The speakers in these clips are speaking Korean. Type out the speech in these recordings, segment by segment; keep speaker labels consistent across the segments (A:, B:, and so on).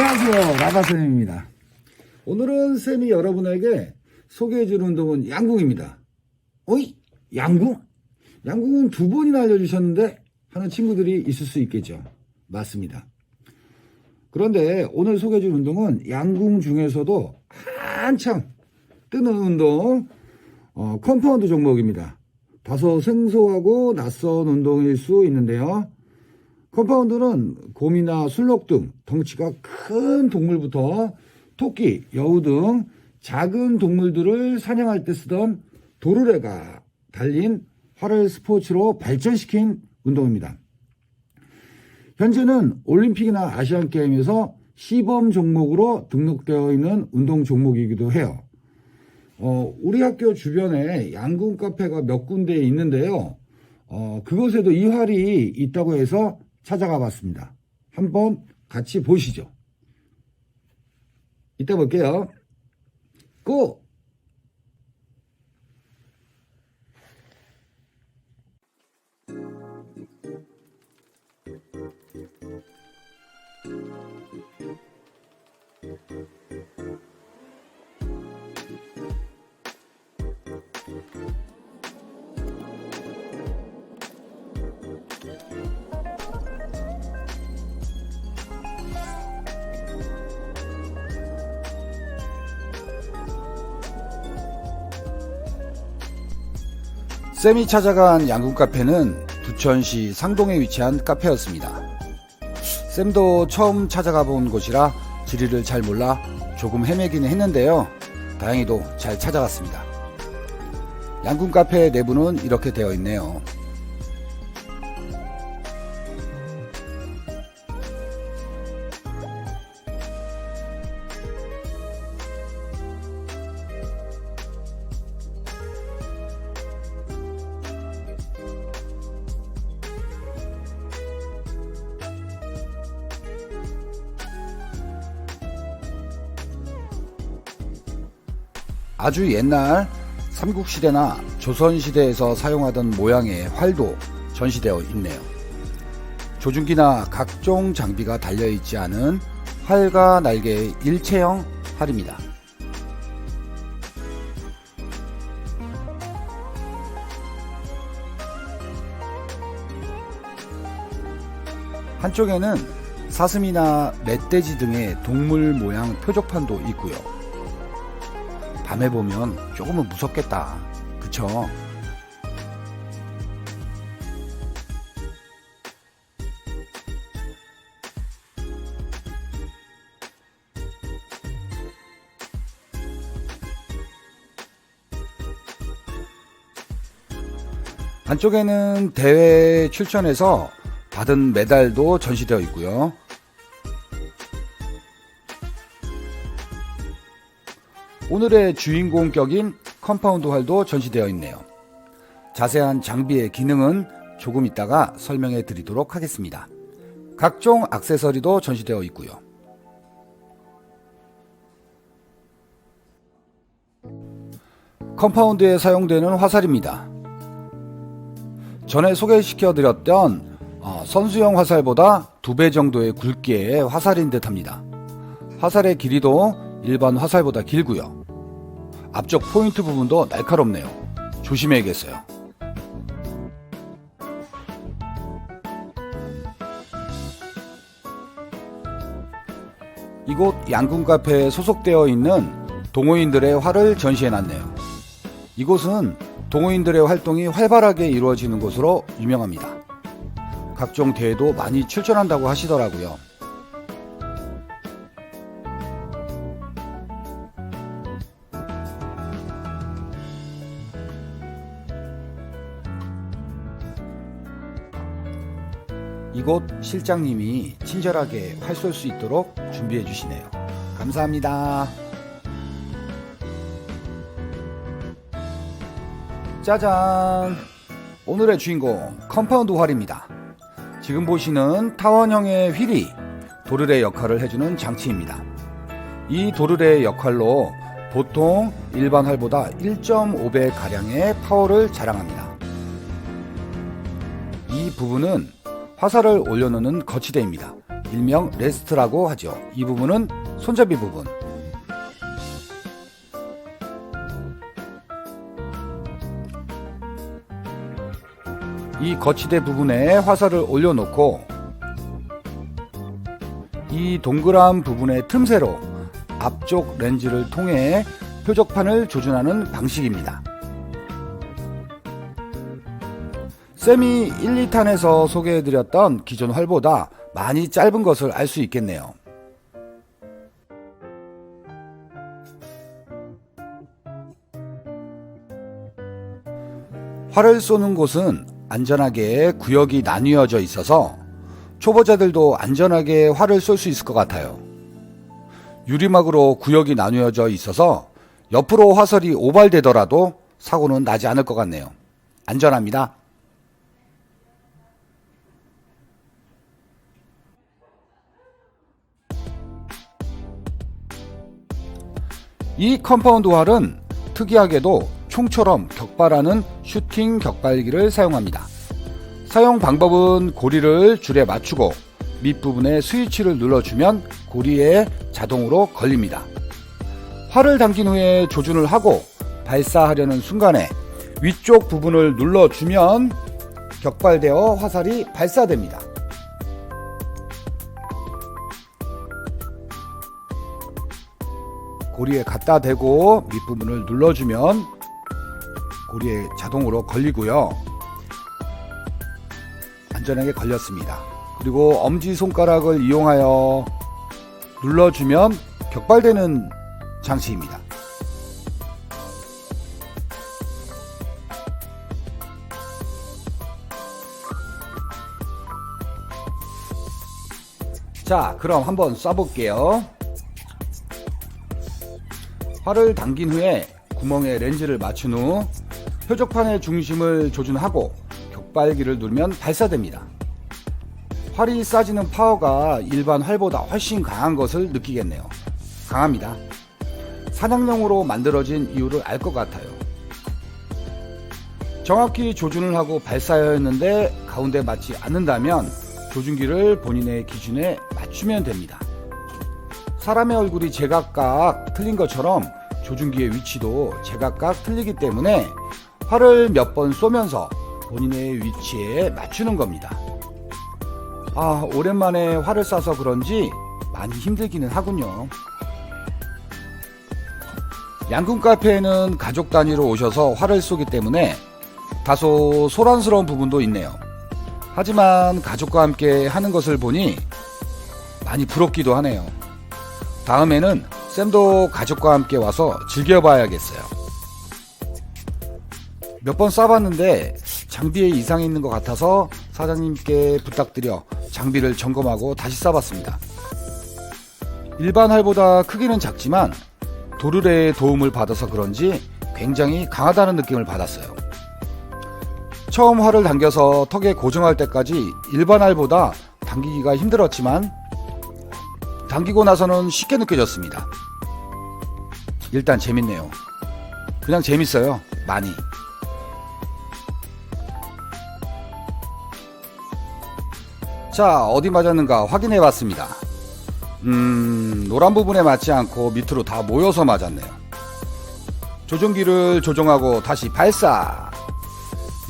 A: 안녕하세요. 라바쌤입니다. 오늘은 쌤이 여러분에게 소개해줄 운동은 양궁입니다. 어이? 양궁? 양궁은 두 번이나 알려주셨는데 하는 친구들이 있을 수 있겠죠. 맞습니다. 그런데 오늘 소개해줄 운동은 양궁 중에서도 한창 뜨는 운동, 어, 컴파운드 종목입니다. 다소 생소하고 낯선 운동일 수 있는데요. 컴파운드는 곰이나 술록 등 덩치가 큰 동물부터 토끼, 여우 등 작은 동물들을 사냥할 때 쓰던 도르래가 달린 활을 스포츠로 발전시킨 운동입니다. 현재는 올림픽이나 아시안 게임에서 시범 종목으로 등록되어 있는 운동 종목이기도 해요. 어, 우리 학교 주변에 양궁 카페가 몇 군데 있는데요. 어, 그곳에도 이 활이 있다고 해서 찾아가 봤습니다. 한번 같이 보시죠. 이따 볼게요. 고!
B: 쌤이 찾아간 양궁 카페는 부천시 상동에 위치한 카페였습니다. 쌤도 처음 찾아가 본 곳이라 지리를 잘 몰라 조금 헤매기는 했는데요. 다행히도 잘 찾아갔습니다. 양궁 카페 내부는 이렇게 되어 있네요. 아주 옛날 삼국시대나 조선시대에서 사용하던 모양의 활도 전시되어 있네요. 조준기나 각종 장비가 달려있지 않은 활과 날개의 일체형 활입니다. 한쪽에는 사슴이나 멧돼지 등의 동물 모양 표적판도 있고요. 밤에 보면 조금은 무섭겠다. 그쵸? 안쪽에는 대회 출전해서 받은 메달도 전시되어 있고요. 오늘의 주인공 격인 컴파운드 활도 전시되어 있네요. 자세한 장비의 기능은 조금 있다가 설명해 드리도록 하겠습니다. 각종 액세서리도 전시되어 있고요. 컴파운드에 사용되는 화살입니다. 전에 소개시켜 드렸던 어, 선수용 화살보다 두 배 정도의 굵기의 화살인 듯 합니다. 화살의 길이도 일반 화살보다 길고요. 앞쪽 포인트 부분도 날카롭네요. 조심해야겠어요. 이곳 양궁 카페에 소속되어 있는 동호인들의 활을 전시해 놨네요. 이곳은 동호인들의 활동이 활발하게 이루어지는 곳으로 유명합니다. 각종 대회도 많이 출전한다고 하시더라고요. 이곳 실장님이 친절하게 활 쏠 수 있도록 준비해 주시네요. 감사합니다. 짜잔! 오늘의 주인공 컴파운드 활입니다. 지금 보시는 타원형의 휠이 도르래 역할을 해주는 장치입니다. 이 도르래의 역할로 보통 일반 활보다 1.5배 가량의 파워를 자랑합니다. 이 부분은 화살을 올려놓는 거치대입니다. 일명 레스트라고 하죠. 이 부분은 손잡이 부분. 이 거치대 부분에 화살을 올려놓고 이 동그란 부분의 틈새로 앞쪽 렌즈를 통해 표적판을 조준하는 방식입니다. 쌤이 1, 2탄에서 소개해드렸던 기존 활보다 많이 짧은 것을 알 수 있겠네요. 활을 쏘는 곳은 안전하게 구역이 나뉘어져 있어서 초보자들도 안전하게 활을 쏠 수 있을 것 같아요. 유리막으로 구역이 나뉘어져 있어서 옆으로 화살이 오발되더라도 사고는 나지 않을 것 같네요. 안전합니다. 이 컴파운드 활은 특이하게도 총처럼 격발하는 슈팅 격발기를 사용합니다. 사용 방법은 고리를 줄에 맞추고 밑부분에 스위치를 눌러주면 고리에 자동으로 걸립니다. 활을 당긴 후에 조준을 하고 발사하려는 순간에 위쪽 부분을 눌러주면 격발되어 화살이 발사됩니다. 고리에 갖다 대고 밑부분을 눌러주면 고리에 자동으로 걸리고요. 안전하게 걸렸습니다. 그리고 엄지손가락을 이용하여 눌러주면 격발되는 장치입니다. 자, 그럼 한번 쏴볼게요. 활을 당긴 후에 구멍에 렌즈를 맞춘 후 표적판의 중심을 조준하고 격발기를 누르면 발사됩니다. 활이 쏴지는 파워가 일반 활보다 훨씬 강한 것을 느끼겠네요. 강합니다. 사냥용으로 만들어진 이유를 알 것 같아요. 정확히 조준을 하고 발사하였는데 가운데 맞지 않는다면 조준기를 본인의 기준에 맞추면 됩니다. 사람의 얼굴이 제각각 틀린 것처럼 조준기의 위치도 제각각 틀리기 때문에 활을 몇 번 쏘면서 본인의 위치에 맞추는 겁니다. 아, 오랜만에 활을 쏴서 그런지 많이 힘들기는 하군요. 양궁 카페에는 가족 단위로 오셔서 활을 쏘기 때문에 다소 소란스러운 부분도 있네요. 하지만 가족과 함께 하는 것을 보니 많이 부럽기도 하네요. 다음에는 쌤도 가족과 함께 와서 즐겨봐야겠어요. 몇 번 쏴봤는데 장비에 이상이 있는 것 같아서 사장님께 부탁드려 장비를 점검하고 다시 쏴봤습니다. 일반 활보다 크기는 작지만 도르래의 도움을 받아서 그런지 굉장히 강하다는 느낌을 받았어요. 처음 활을 당겨서 턱에 고정할 때까지 일반 활보다 당기기가 힘들었지만 당기고 나서는 쉽게 느껴졌습니다. 일단 재밌네요. 그냥 재밌어요. 많이. 자, 어디 맞았는가 확인해 봤습니다. 음, 노란 부분에 맞지 않고 밑으로 다 모여서 맞았네요. 조종기를 조종하고 다시 발사!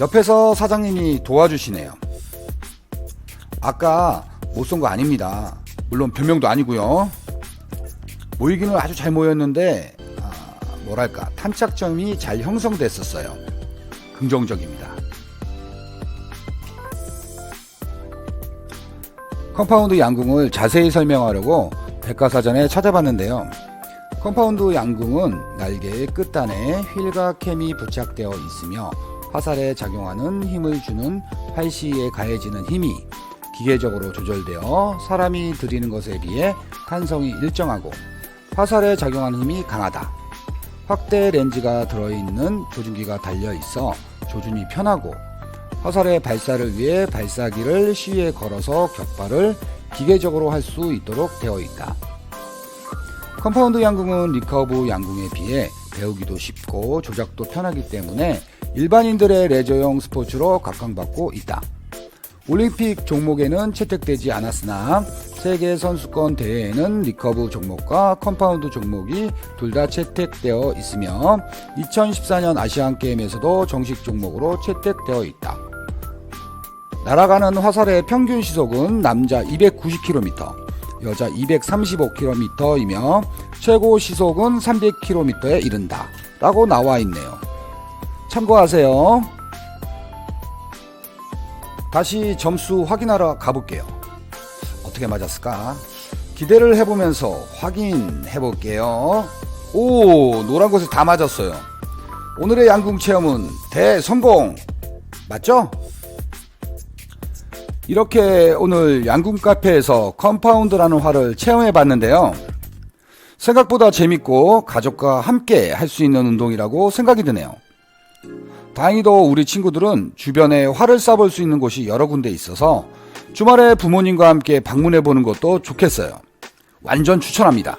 B: 옆에서 사장님이 도와주시네요. 아까 못 쏜 거 아닙니다. 물론 변명도 아니고요. 모이기는 아주 잘 모였는데 아, 뭐랄까 탄착점이 잘 형성됐었어요. 긍정적입니다. 컴파운드 양궁을 자세히 설명하려고 백과사전에 찾아봤는데요. 컴파운드 양궁은 날개의 끝단에 휠과 캠이 부착되어 있으며 화살에 작용하는 힘을 주는 활 시에 가해지는 힘이 기계적으로 조절되어 사람이 들이는 것에 비해 탄성이 일정하고 화살에 작용하는 힘이 강하다. 확대 렌즈가 들어있는 조준기가 달려 있어 조준이 편하고 화살의 발사를 위해 발사기를 시위에 걸어서 격발을 기계적으로 할 수 있도록 되어 있다. 컴파운드 양궁은 리커브 양궁에 비해 배우기도 쉽고 조작도 편하기 때문에 일반인들의 레저용 스포츠로 각광받고 있다. 올림픽 종목에는 채택되지 않았으나 세계 선수권 대회에는 리커브 종목과 컴파운드 종목이 둘 다 채택되어 있으며 2014년 아시안 게임에서도 정식 종목으로 채택되어 있다. 날아가는 화살의 평균 시속은 남자 290km, 여자 235km이며 최고 시속은 300km에 이른다. 라고 나와 있네요. 참고하세요. 다시 점수 확인하러 가볼게요. 어떻게 맞았을까? 기대를 해보면서 확인해 볼게요. 오, 노란 것에 다 맞았어요. 오늘의 양궁 체험은 대성공! 맞죠? 이렇게 오늘 양궁 카페에서 컴파운드라는 활을 체험해 봤는데요. 생각보다 재밌고 가족과 함께 할 수 있는 운동이라고 생각이 드네요. 다행히도 우리 친구들은 주변에 활을 쏴볼 수 있는 곳이 여러 군데 있어서 주말에 부모님과 함께 방문해 보는 것도 좋겠어요. 완전 추천합니다.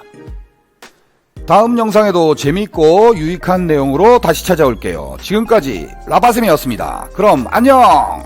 B: 다음 영상에도 재미있고 유익한 내용으로 다시 찾아올게요. 지금까지 라바쌤이었습니다. 그럼 안녕!